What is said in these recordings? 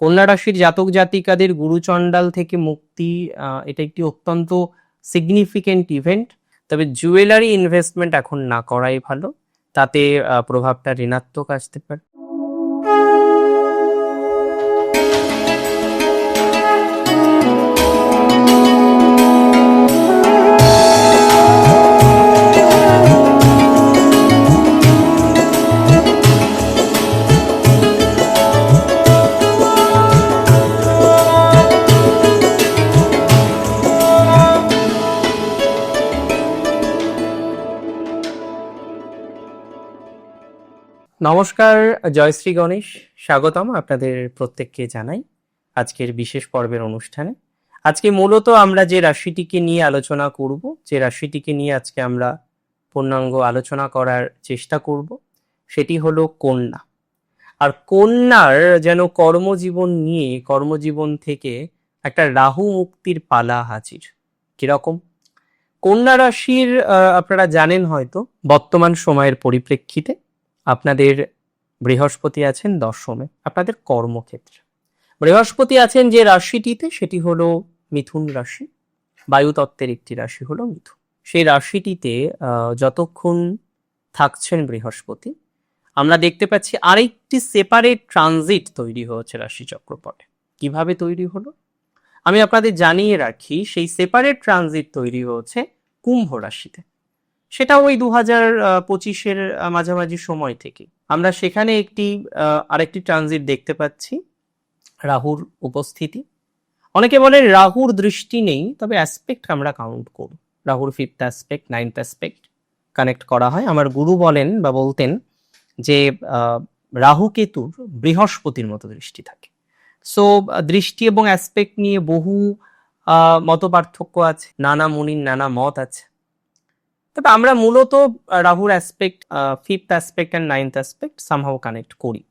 কন্যা রাশির জাতক জাতিকাদের গুরুচণ্ডাল থেকে মুক্তি এটা একটি অত্যন্ত সিগনিফিকেন্ট ইভেন্ট তবে জুয়েলারি ইনভেস্টমেন্ট এখন না করাই ভালো। তাতে প্রভাবটা ঋণাত্মক আসতে পারে। নমস্কার জয়শ্রী গণেশ। স্বাগতম আপনাদের প্রত্যেককে জানাই আজকের বিশেষ পর্বের অনুষ্ঠানে। আজকে মূলত আমরা যে রাশিটিকে নিয়ে আলোচনা করব, যে রাশিটিকে নিয়ে আজকে আমরা পূর্ণাঙ্গ আলোচনা করার চেষ্টা করব, সেটি হলো কন্যা। আর কন্যার যেন কর্মজীবন নিয়ে, কর্মজীবন থেকে একটা রাহু মুক্তির পালা হাজির। কীরকম? কন্যা রাশির আপনারা জানেন হয়তো, বর্তমান সময়ের পরিপ্রেক্ষিতে আপনাদের বৃহস্পতি আছেন দশমে, আপনাদের কর্মক্ষেত্রে। বৃহস্পতি আছেন যে রাশিটিতে, সেটি হলো মিথুন রাশি, বায়ুতত্ত্বের একটি রাশি হলো মিথুন। সেই রাশিটিতে যতক্ষণ থাকছেন বৃহস্পতি, আমরা দেখতে পাচ্ছি আরেকটি সেপারেট ট্রানজিট তৈরি হয়েছে রাশি চক্রপটে কীভাবে তৈরি হলো? আমি আপনাদের জানিয়ে রাখি, সেই সেপারেট ট্রানজিট তৈরি হয়েছে কুম্ভ রাশিতে। সেটা ওই দু হাজার পঁচিশের মাঝামাঝি সময় থেকে। আমরা সেখানে একটি আরেকটি ট্রানজিট দেখতে পাচ্ছি, রাহুর উপস্থিতি। অনেকে বলেন রাহুর দৃষ্টি নেই, তবে অ্যাসপেক্ট আমরা কাউন্ট করব। রাহুর fifth aspect ninth aspect connect করা হয়। আমার গুরু বলেন বা বলতেন যে রাহু কেতুর বৃহস্পতির মতো দৃষ্টি থাকে। সো দৃষ্টি এবং অ্যাসপেক্ট নিয়ে বহু মত পার্থক্য আছে, নানা মুনির, নানা মত আছে। তবে আমরা মূলত রাহুর aspect fifth aspect and ninth aspect somehow connect করি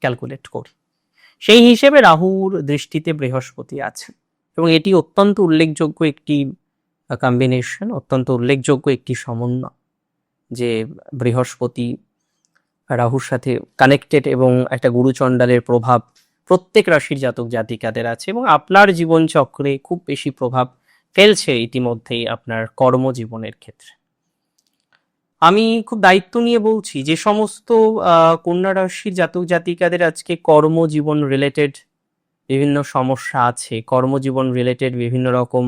ক্যালকুলেট করি। সেই হিসেবে রাহুর দৃষ্টিতে বৃহস্পতি আছে। এবং এটি অত্যন্ত উল্লেখযোগ্য একটি কম্বিনেশন অত্যন্ত উল্লেখযোগ্য একটি সমন্বয় যে বৃহস্পতি রাহুর সাথে কানেক্টেড এবং একটা গুরুচণ্ডালের প্রভাব প্রত্যেক রাশির জাতক জাতিকাদের আছে এবং আপনার জীবনচক্রে খুব বেশি প্রভাব ফেলছে ইতিমধ্যেই আপনার কর্মজীবনের ক্ষেত্রে। আমি খুব দায়িত্ব নিয়ে বলছি যে সমস্ত কন্যা রাশির জাতক জাতিকাদের আজকে কর্মজীবন রিলেটেড বিভিন্ন সমস্যা আছে, কর্মজীবন রিলেটেড বিভিন্ন রকম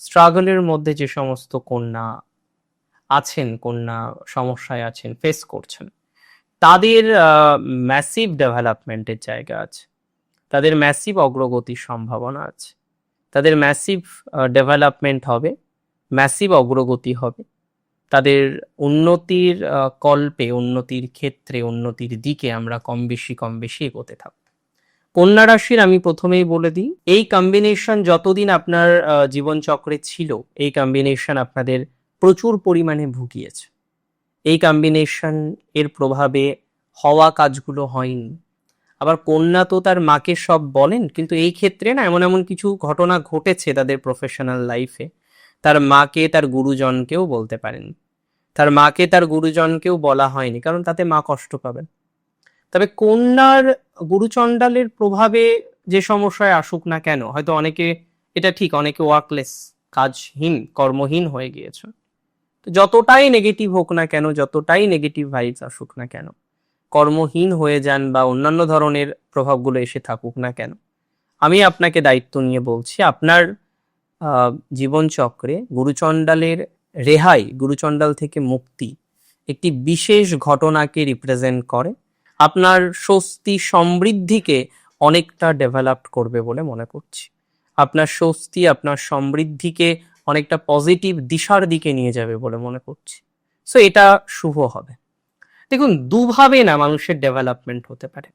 স্ট্রাগলের মধ্যে যে সমস্ত কন্যা আছেন, কন্যা সমস্যায় আছেন ফেস করছেন, তাদের ম্যাসিভ ডেভেলপমেন্টের জায়গা আছে, তাদের ম্যাসিভ অগ্রগতির সম্ভাবনা আছে, তাদের ম্যাসিভ ডেভেলপমেন্ট হবে ম্যাসিভ অগ্রগতি হবে। তাদের উন্নতির কল্পে, উন্নতির ক্ষেত্রে, উন্নতির দিকে আমরা কম বেশি কম বেশি এগোতে থাকব। কন্যা রাশির আমি প্রথমেই বলে দিই, এই কম্বিনেশন যতদিন আপনার জীবনচক্রে ছিল, এই কম্বিনেশন আপনাদের প্রচুর পরিমাণে ভুগিয়েছে। এই কম্বিনেশন এর প্রভাবে হওয়া কাজগুলো হয়নি। আবার কন্যা তো তার মাকে সব বলেন, কিন্তু এই ক্ষেত্রে না এমন এমন কিছু ঘটনা ঘটেছে তাদের প্রফেশনাল লাইফে তার মাকে, তার গুরুজনকেও বলতে পারেন। তার মাকে, তার গুরুজনকেও বলা হয়নি, কারণ তাতে মা কষ্ট পাবেন। তবে কন্যার গুরুচণ্ডালের প্রভাবে যে সমস্যায় আসুক না কেন, হয়তো অনেকে, এটা ঠিক, অনেকে ওয়ার্কলেস কাজহীন, কর্মহীন হয়ে গিয়েছে। যতটাই নেগেটিভ হোক না কেন, যতটাই নেগেটিভ ভাইবস আসুক না কেন, কর্মহীন হয়ে যান বা অন্যান্য ধরনের প্রভাবগুলো এসে থাকুক না কেন, আমি আপনাকে দায়িত্ব নিয়ে বলছি, আপনার জীবনচক্রে গুরুচণ্ডালের রেহাই গুরুচণ্ডাল থেকে মুক্তি একটি বিশেষ ঘটনাকে রিপ্রেজেন্ট করে। আপনার স্বস্তি সমৃদ্ধিকে অনেকটা ডেভেলপ করবে বলে মনে করছি। আপনার স্বস্তি, আপনার সমৃদ্ধিকে অনেকটা পজিটিভ দিশার দিকে নিয়ে যাবে বলে মনে করছি। সো এটা শুভ হবে। দেখুন, দুভাবে না মানুষের ডেভেলপমেন্ট হতে পারে।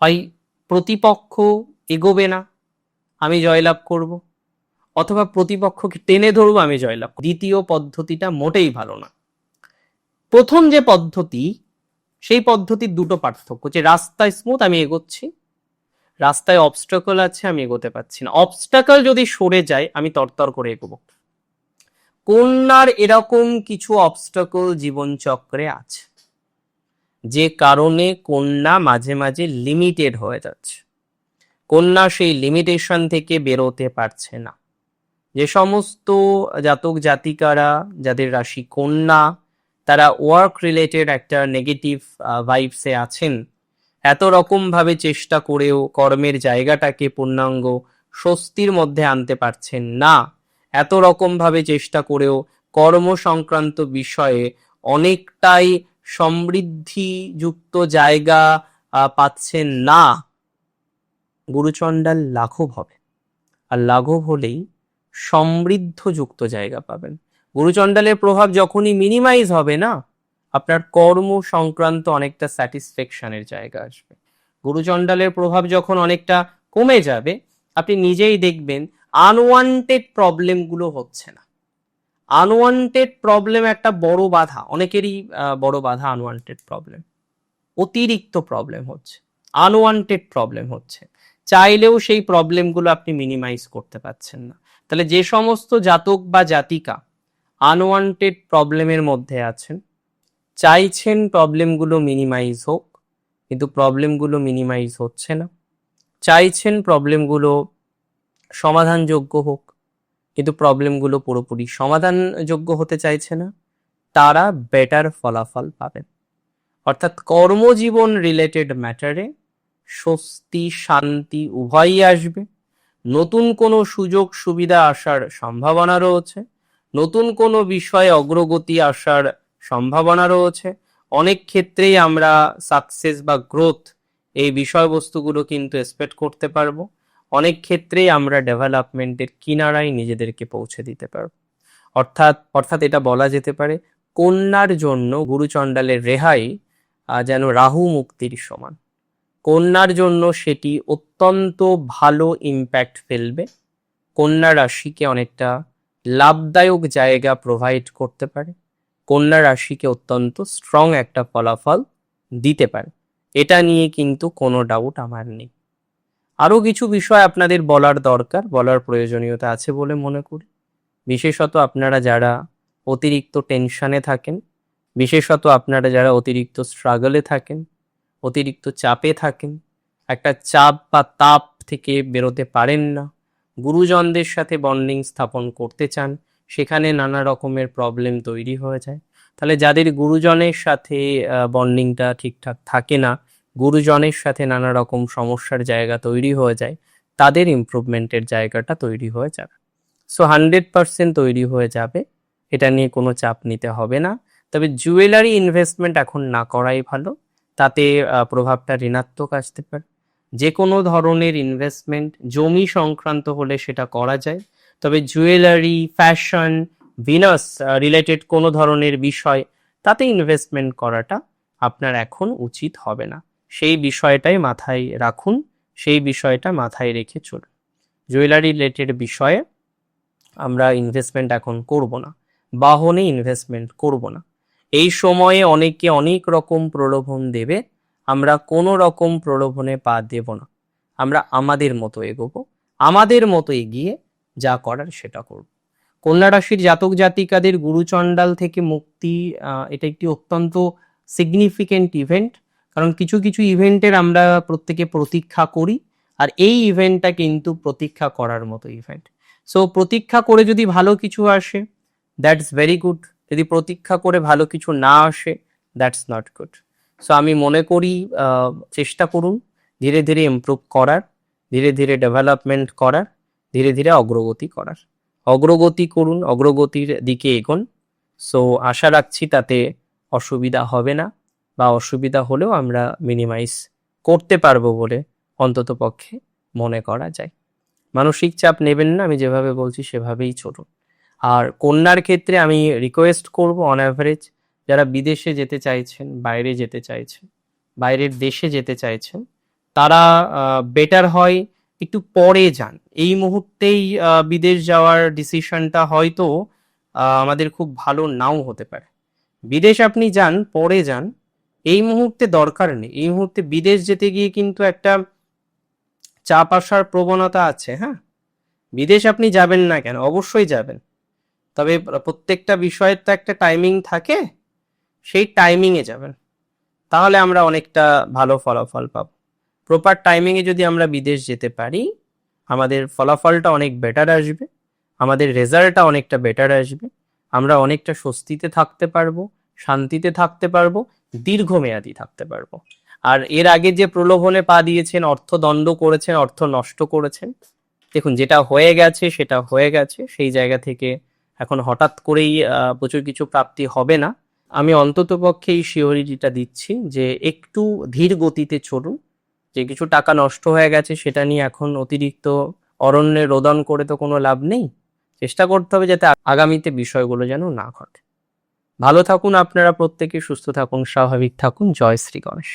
হয় প্রতিপক্ষ এগোবে না, আমি জয়লাভ করব অথবা প্রতিপক্ষকে টেনে ধরবো আমি জয়লাভ দ্বিতীয় পদ্ধতিটা মোটেই ভালো না। প্রথম যে পদ্ধতি, সেই পদ্ধতির দুটো পার্থক্য যে রাস্তায় স্মুথ আমি এগোচ্ছি, রাস্তায় অবস্টাকল আছে আমি এগোতে পারছি না। অবস্টাকল যদি সরে যায়, আমি তরতর করে এগোবো। কন্যার এরকম কিছু অবস্টাকল জীবনচক্রে আছে, যে কারণে কন্যা মাঝে মাঝে লিমিটেড হয়ে যাচ্ছে। কন্যা সেই লিমিটেশন থেকে বেরোতে পারছে না। যে সমস্ত জাতক জাতিকারা, যাদের রাশি কন্যা, তারা ওয়ার্ক রিলেটেড একটা নেগেটিভ ভাইবসে আছেন। এত রকম ভাবে চেষ্টা করেও কর্মের জায়গাটাকে পূর্ণাঙ্গ স্বস্তির মধ্যে আনতে পারছেন না। এত রকম ভাবে চেষ্টা করেও কর্ম সংক্রান্ত বিষয়ে অনেকটাই সমৃদ্ধিযুক্ত জায়গা পাচ্ছেন না। গুরুচণ্ডাল লাঘব হবে। আর লাঘব হলেই সমৃদ্ধযুক্ত জায়গা পাবেন। গুরুচণ্ডালের প্রভাব যখনই মিনিমাইজ হবে না, আপনার কর্ম সংক্রান্ত অনেকটা স্যাটিসফ্যাকশনের জায়গা আসবে। গুরুচণ্ডালের প্রভাব যখন অনেকটা কমে যাবে, আপনি নিজেই দেখবেন আনওয়ান্টেড প্রবলেমগুলো হচ্ছে না। আনওয়ান্টেড প্রবলেম একটা বড় বাধা, অনেকেরই বড় বাধা আনওয়ান্টেড প্রবলেম অতিরিক্ত প্রবলেম হচ্ছে আনওয়ান্টেড প্রবলেম হচ্ছে। চাইলেও সেই প্রবলেমগুলো আপনি মিনিমাইজ করতে পারছেন না। তাহলে যে সমস্ত জাতক বা জাতিকা আনওয়ান্টেড প্রবলেমের মধ্যে আছেন, চাইছেন প্রবলেমগুলো মিনিমাইজ হোক, কিন্তু প্রবলেমগুলো মিনিমাইজ হচ্ছে না। চাইছেন প্রবলেমগুলো সমাধানযোগ্য হোক, কিন্তু প্রবলেমগুলো পুরোপুরি সমাধানযোগ্য হতে চাইছে না, তারা বেটার ফলাফল পাবেন। অর্থাৎ কর্মজীবন রিলেটেড ম্যাটারে স্বস্তি, শান্তি উভয়ই আসবে। নতুন কোনো সুযোগ সুবিধা আসার সম্ভাবনা রয়েছে, নতুন কোনো বিষয়ে অগ্রগতি আসার সম্ভাবনা রয়েছে। অনেক ক্ষেত্রেই আমরা সাকসেস বা গ্রোথ এই বিষয়বস্তুগুলো কিন্তু এক্সপেক্ট করতে পারব। অনেক ক্ষেত্রেই আমরা ডেভেলপমেন্টের কিনারায় নিজেদেরকে পৌঁছে দিতে পারব। অর্থাৎ অর্থাৎ এটা বলা যেতে পারে, কন্যার জন্য গুরুচণ্ডালের রেহাই যেন রাহু মুক্তির সমান। কন্যার জন্য সেটি অত্যন্ত ভালো ইম্প্যাক্ট ফেলবে। কন্যা রাশিকে অনেকটা লাভদায়ক জায়গা প্রোভাইড করতে পারে। কন্যা রাশিকে অত্যন্ত স্ট্রং একটা ফলাফল দিতে পারে। এটা নিয়ে কিন্তু কোনো ডাউট আমার নেই। আরও কিছু বিষয় আপনাদের বলার দরকার, বলার প্রয়োজনীয়তা আছে বলে মনে করি। বিশেষত আপনারা যারা অতিরিক্ত টেনশনে থাকেন, বিশেষত আপনারা যারা অতিরিক্ত স্ট্রাগলে থাকেন অতিরিক্ত চাপে থাকেন। একটা চাপ বা তাপ থেকে বেরোতে পারেন না। গুরুজনদের সাথে বন্ডিং স্থাপন করতে চান, সেখানে নানা রকমের প্রবলেম তৈরি হয়ে যায়। তাহলে যাদের গুরুজনের সাথে বন্ডিংটা ঠিকঠাক থাকে না, গুরুজনের সাথে নানা রকম সমস্যার জায়গা তৈরি হয়ে যায়, তাদের ইমপ্রুভমেন্টের জায়গাটা তৈরি হয়ে যাবে। সো হান্ড্রেড পার্সেন্ট তৈরি হয়ে যাবে, এটা নিয়ে কোনো চাপ নিতে হবে না। তবে জুয়েলারি ইনভেস্টমেন্ট এখন না করাই ভালো। তাতে প্রভাবটা ঋণাত্মক আসতে পারে। যে কোনো ধরনের ইনভেস্টমেন্ট জমি সংক্রান্ত হলে সেটা করা যায়। তবে জুয়েলারি ফ্যাশন ভিনাস রিলেটেড কোনো ধরনের বিষয়, তাতে ইনভেস্টমেন্ট করাটা আপনার এখন উচিত হবে না। সেই বিষয়টাই মাথায় রাখুন, সেই বিষয়টা মাথায় রেখে চলুন। জুয়েলারি রিলেটেড বিষয়ে আমরা ইনভেস্টমেন্ট এখন করব না। বাহনে ইনভেস্টমেন্ট করব না। এই সময়ে অনেকে অনেক রকম প্রলোভন দেবে, আমরা কোনো রকম প্রলোভনে পা দেব না। আমরা আমাদের মতো এগোবো, আমাদের মতো এগিয়ে যা করার সেটা করব। কন্যা রাশির জাতক জাতিকাদের গুরুচণ্ডাল থেকে মুক্তি এটা একটি অত্যন্ত সিগনিফিকেন্ট ইভেন্ট কারণ কিছু কিছু ইভেন্টের আমরা প্রত্যেকে প্রতীক্ষা করি, আর এই ইভেন্টটা কিন্তু প্রতীক্ষা করার মতো ইভেন্ট সো প্রতীক্ষা করে যদি ভালো কিছু আসে দ্যাটস ভেরি গুড যদি প্রতীক্ষা করে ভালো কিছু না আসে দ্যাটস নট গুড সো আমি মনে করি চেষ্টা করুন ধীরে ধীরে ইমপ্রুভ করার, ধীরে ধীরে ডেভেলপমেন্ট করার, ধীরে ধীরে অগ্রগতি করার। অগ্রগতি করুন, অগ্রগতির দিকে এগোন। সো আশা রাখছি তাতে অসুবিধা হবে না বা অসুবিধা হলেও আমরা মিনিমাইজ করতে পারব বলে অন্তত পক্ষে মনে করা যায়। মানসিক চাপ নেবেন না, আমি যেভাবে বলছি সেভাবেই চলুন। আর কন্যার ক্ষেত্রে আমি রিকোয়েস্ট করব অন অ্যাভারেজ যারা বিদেশে যেতে চাইছেন, বাইরে যেতে চাইছেন, বাইরের দেশে যেতে চাইছেন, তারা বেটার হয় একটু পরে যান। এই মুহূর্তেই বিদেশ যাওয়ার ডিসিশনটা হয়তো আমাদের খুব ভালো নাও হতে পারে। বিদেশ আপনি যান, পরে যান, এই মুহূর্তে দরকার নেই। এই মুহূর্তে বিদেশ যেতে গিয়ে কিন্তু একটা চাপ আসার প্রবণতা আছে হ্যাঁ? বিদেশ আপনি যাবেন না কেন? অবশ্যই যাবেন। তবে প্রত্যেকটা বিষয়ের তো একটা টাইমিং থাকে, সেই টাইমিংয়ে যাবেন। তাহলে আমরা অনেকটা ভালো ফলাফল পাব। প্রপার টাইমিংয়ে যদি আমরা বিদেশ যেতে পারি, আমাদের ফলাফলটা অনেক বেটার আসবে, আমাদের রেজাল্টটা অনেকটা বেটার আসবে, আমরা অনেকটা স্বস্তিতে থাকতে পারব, শান্তিতে থাকতে পারব, দীর্ঘমেয়াদী থাকতে পারব। আর এর আগে যে প্রলোভনে পা দিয়েছেন অর্থদণ্ড করেছেন, অর্থ নষ্ট করেছেন, দেখুন যেটা হয়ে গেছে, সেটা হয়ে গেছে, সেই জায়গা থেকে এখন হঠাৎ করেই প্রচুর কিছু প্রাপ্তি হবে না। আমি অন্তত পক্ষে এই শিওরিটিটা দিচ্ছি যে একটু ধীর গতিতে চলুন। যে কিছু টাকা নষ্ট হয়ে গেছে সেটা নিয়ে এখন অতিরিক্ত অরণ্যে রোদন করে তো কোনো লাভ নেই। চেষ্টা করতে হবে যাতে আগামীতে বিষয়গুলো যেন না ঘটে। ভালো থাকুন আপনারা প্রত্যেকে, সুস্থ থাকুন, স্বাভাবিক থাকুন। জয় শ্রী গণেশ।